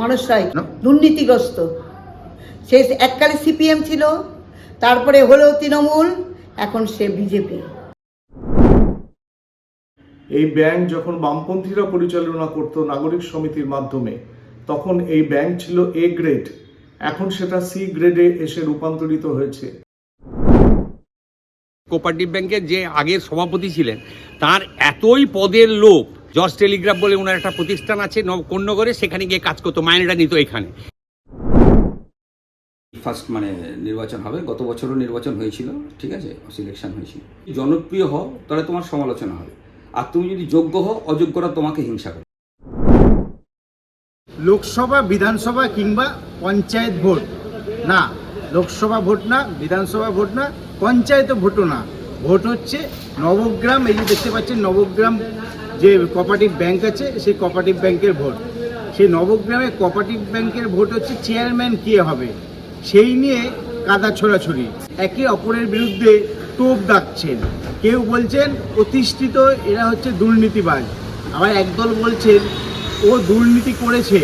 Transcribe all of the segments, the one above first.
মানুষ রায় দুর্নীতিগ্রস্ত। সে এককালে সিপিএম ছিল তারপরে হলো তৃণমূল এখন সে বিজেপি। এই ব্যাংক যখন বামপন্থীরা পরিচালনা করত নাগরিক সমিতির মাধ্যমে তখন এই ব্যাংক ছিল এ গ্রেড এখন সেটা সি গ্রেডে এসে রূপান্তরিত হয়েছে। কোপারেটিভ ব্যাংকের যে আগের সভাপতি ছিলেন তার এতই পদের লোভ জর্জ টেলিগ্রাফ বলে ওনার একটা প্রতিষ্ঠান আছে কোন্নগরে সেখানে গিয়ে কাজ করতো মাইনেটা নিত এখানে। ফার্স্ট মানে নির্বাচন হবে গত বছরও নির্বাচন হয়েছিল ঠিক আছে? সিলেকশন হয়েছিল। জনপ্রিয় হও তাহলে তোমার সমালোচনা হবে। আর তুমি যদি যোগ্য হও অযোগ্যরা তোমাকে হিংসা করে লোকসভা বিধানসভা কিংবা পঞ্চায়েত ভোট। না লোকসভা ভোট না বিধানসভা ভোট না পঞ্চায়েত ভোটও না। ভোট হচ্ছে নবগ্রাম এই যে দেখতে পাচ্ছেন নবগ্রাম যে কোপারেটিভ ব্যাংক আছে, সেই কোপারেটিভ ব্যাংকের ভোট সেই নবগ্রামে কোপারেটিভ ব্যাংকের ভোট হচ্ছে চেয়ারম্যান কে হবে? সেই নিয়ে কাদা ছোড়াছড়ি। একে অপরের বিরুদ্ধে টোপ ডাকছেন। কেউ বলছেন প্রতিষ্ঠিত এরা হচ্ছে দুর্নীতিবাজ। আবার একদল বলছেন, ও দুর্নীতি করেছে।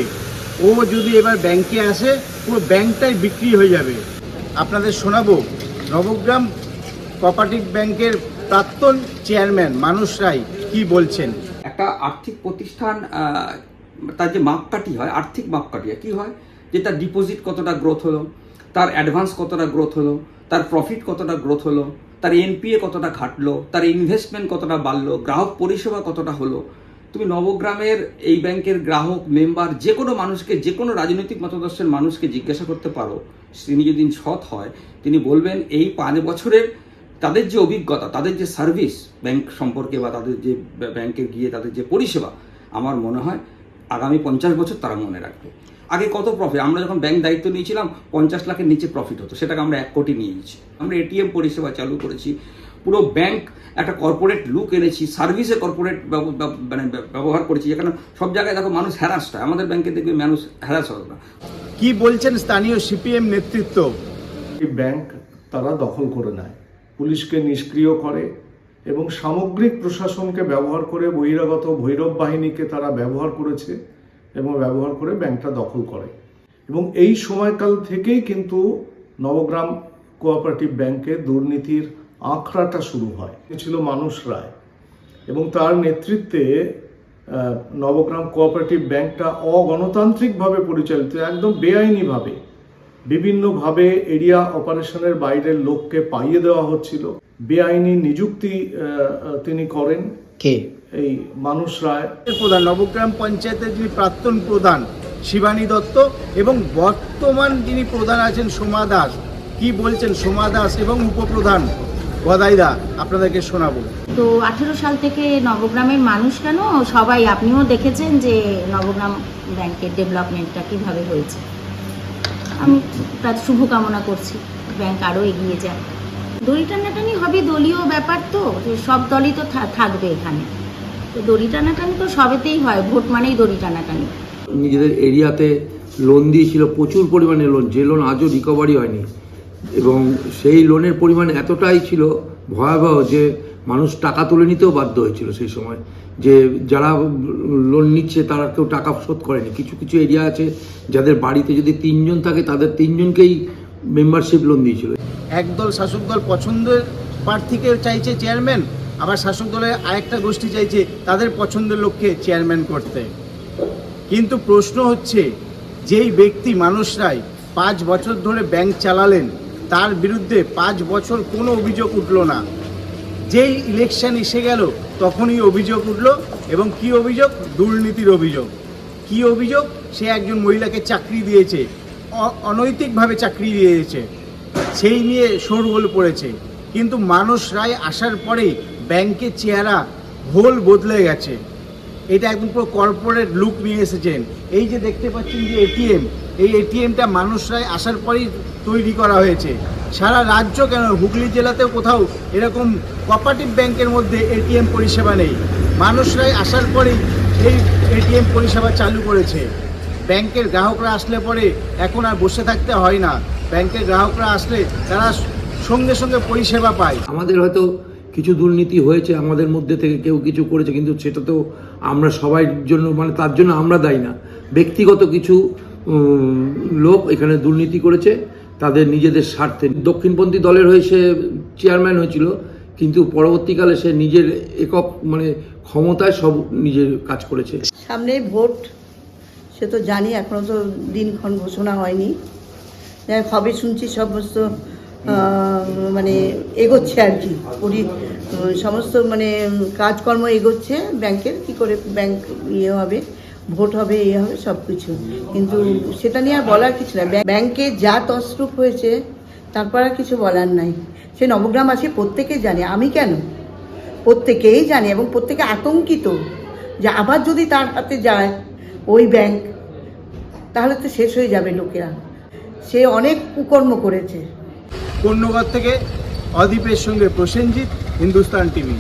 ও যদি এবার ব্যাংকে আসে, পুরো ব্যাংকটাই বিক্রি হয়ে যাবে। আপনাদের শোনাবো, নবগ্রাম কোপারেটিভ ব্যাংকের প্রাক্তন চেয়ারম্যান মানুষ রায় কি বলছেন? একটা আর্থিক প্রতিষ্ঠান তার যে মাপকাঠি হয়, আর্থিক মাপকাঠি হয়, কী হয়? যে তার ডিপোজিট কতটা গ্রোথ হলো, তার অ্যাডভান্স কতটা গ্রোথ হলো, তার প্রফিট কতটা গ্রোথ হলো, তার এনপিএ কতটা ঘাটলো, তার ইনভেস্টমেন্ট কতটা বাড়লো, গ্রাহক পরিষেবা কতটা হলো। তুমি নবগ্রামের এই ব্যাংকের গ্রাহক মেম্বার যে কোনো মানুষকে, যে কোনো রাজনৈতিক মতাদর্শের মানুষকে জিজ্ঞাসা করতে পারো। তিনি যদি সৎ হয়। তিনি বলবেন, এই পাঁচ বছরের তাদের যে অভিজ্ঞতা তাদের যে সার্ভিস ব্যাংক সম্পর্কে বা তাদের যে ব্যাংকে গিয়ে তাদের যে পরিষেবা আমার মনে হয় আগামী পঞ্চাশ বছর তারা মনে রাখবে। আগে কত প্রফিট আমরা যখন ব্যাংক দায়িত্ব নিয়েছিলাম পঞ্চাশ লাখের নিচে প্রফিট হতো। সেটাকে আমরা এক কোটি নিয়েছি। আমরা এটিএম পরিষেবা চালু করেছি। পুরো ব্যাংক একটা কর্পোরেট লুক এনেছি সার্ভিসে কর্পোরেট মানে ব্যবহার করেছি। যেখানে সব জায়গায় দেখো মানুষ হ্যারাস হয়। আমাদের ব্যাংকে দেখবে মানুষ হ্যারাস হবে না। কি বলছেন স্থানীয় সিপিএম নেতৃত্ব? এই ব্যাংক তারা দখল করে নেয়। পুলিশকে নিষ্ক্রিয় করে এবং সামগ্রিক প্রশাসনকে ব্যবহার করে বহিরাগত ভৈরব বাহিনীকে তারা ব্যবহার করেছে এবং ব্যবহার করে ব্যাংকটা দখল করে। এবং এই সময়কাল থেকেই কিন্তু নবগ্রাম কোঅপারেটিভ ব্যাংকে দুর্নীতির আখড়াটা শুরু হয়। ছিল মানুষ রায়। এবং তার নেতৃত্বে নবগ্রাম কোঅপারেটিভ ব্যাংকটা অগণতান্ত্রিকভাবে পরিচালিত, একদম বেআইনিভাবে বিভিন্নভাবে এরিয়া অপারেশনের বাইরের লোককে পাইয়ে দেওয়া হচ্ছিল। বেআইনি নিযুক্তি তিনি করেন। কে? এই মানুষ রায়। প্রধান নবগ্রাম পঞ্চায়েতের যিনি প্রাক্তন প্রধান শিবানী দত্ত এবং বর্তমান যিনি প্রধান আছেন সোমা দাস। কি বলছেন সোমা দাস এবং উপপ্রধান? গদাইদা আপনাদেরকে শোনাবো। তো আঠেরো সাল থেকে নবগ্রামের মানুষ কেন? সবাই আপনিও দেখেছেন যে নবগ্রাম ব্যাংকের ডেভেলপমেন্টটা কীভাবে হয়েছে? আমি তার শুভকামনা করছি ব্যাংক আরও এগিয়ে যায় দড়ি টানাটানি হবে দলীয় ব্যাপার তো, যে সব দলই তো থাকবে এখানে। তো দড়ি টানাটানি তো সবেতেই হয়, ভোট মানেই দড়ি টানাটানি। নিজেদের এরিয়াতে লোন দিয়েছিল, প্রচুর পরিমাণে লোন যে লোন আজও রিকভারি হয়নি। এবং সেই লোনের পরিমাণ এতটাই ছিল ভয়াবহ যে মানুষ টাকা তুলে নিতেও বাধ্য হয়েছিল সেই সময়। যে যারা লোন নিচ্ছে তারা কেউ টাকা শোধ করেনি। কিছু কিছু এরিয়া আছে যাদের বাড়িতে যদি তিনজন থাকে, তাদের তিনজনকেই মেম্বারশিপ লোন দিয়েছিল। একদল শাসক দল পছন্দের প্রার্থীকে চাইছে চেয়ারম্যান আবার শাসক দলের আরেকটা গোষ্ঠী চাইছে তাদের পছন্দের লোককে চেয়ারম্যান করতে। কিন্তু প্রশ্ন হচ্ছে, যেই ব্যক্তি মানুষরাই পাঁচ বছর ধরে ব্যাংক চালালেন, তার বিরুদ্ধে পাঁচ বছর কোনো অভিযোগ উঠল না। যেই ইলেকশন এসে গেল, তখনই অভিযোগ উঠল এবং কি অভিযোগ? দুর্নীতির অভিযোগ। কি অভিযোগ? সে একজন মহিলাকে চাকরি দিয়েছে অনৈতিকভাবে চাকরি দিয়েছে। সেই নিয়ে শোরগোল পড়েছে। কিন্তু মানুষ রায় আসার পরে ব্যাংকের চেহারা ভোল বদলে গেছে। এটা একদম পুরো কর্পোরেট লুক নিয়ে এসেছেন। এই যে দেখতে পাচ্ছেন যে এটিএম এই এটিএমটা মানুষরাই আসার পরেই তৈরি করা হয়েছে। সারা রাজ্য কেন? হুগলি জেলাতেও কোথাও এরকম কোপারেটিভ ব্যাংকের মধ্যে এটিএম পরিষেবা নেই। মানুষরাই আসার পরেই এই এটিএম পরিষেবা চালু করেছে। ব্যাংকের গ্রাহকরা আসলে পরে এখন আর বসে থাকতে হয় না। ব্যাংকের গ্রাহকরা আসলে তারা সঙ্গে সঙ্গে পরিষেবা পায়। আমাদের হয়তো কিছু দুর্নীতি হয়েছে, আমাদের মধ্যে থেকে কেউ কিছু করেছে, কিন্তু সেটা তো আমরা সবাই জন্য মানে তার জন্য আমরা দায়ী না। ব্যক্তিগত কিছু লোক এখানে দুর্নীতি করেছে, তাদের নিজেদের স্বার্থে। দক্ষিণপন্থী দলের হয়ে সে চেয়ারম্যান হয়েছিল, কিন্তু পরবর্তীকালে সে নিজের একক মানে ক্ষমতায় সব নিজের কাজ করেছে। সামনে ভোট, সে তো জানি, এখনও তো দিনক্ষণ ঘোষণা হয়নি। হবে শুনছি সমস্ত মানে এগোচ্ছে আর কি। পরি সমস্ত মানে কাজকর্ম এগোচ্ছে ব্যাংকের, কি করে ব্যাংক ইয়ে হবে, ভোট হবে ইয়ে হবে সব কিছু কিন্তু সেটা নিয়ে আর বলার কিছু না। ব্যাংক- যা তসরূপ হয়েছে, তারপর আর কিছু বলার নাই। সে নবগ্রামবাসী প্রত্যেকে জানে। আমি কেন? প্রত্যেকেই জানে এবং প্রত্যেকে আতঙ্কিত যে আবার যদি তার হাতে যায় ওই ব্যাংক, তাহলে তো শেষ হয়ে যাবে লোকেরা। সে অনেক কুকর্ম করেছে। কন্যগর থেকে অদীপের সঙ্গে প্রসেনজিৎ হিন্দুস্তান টিভি।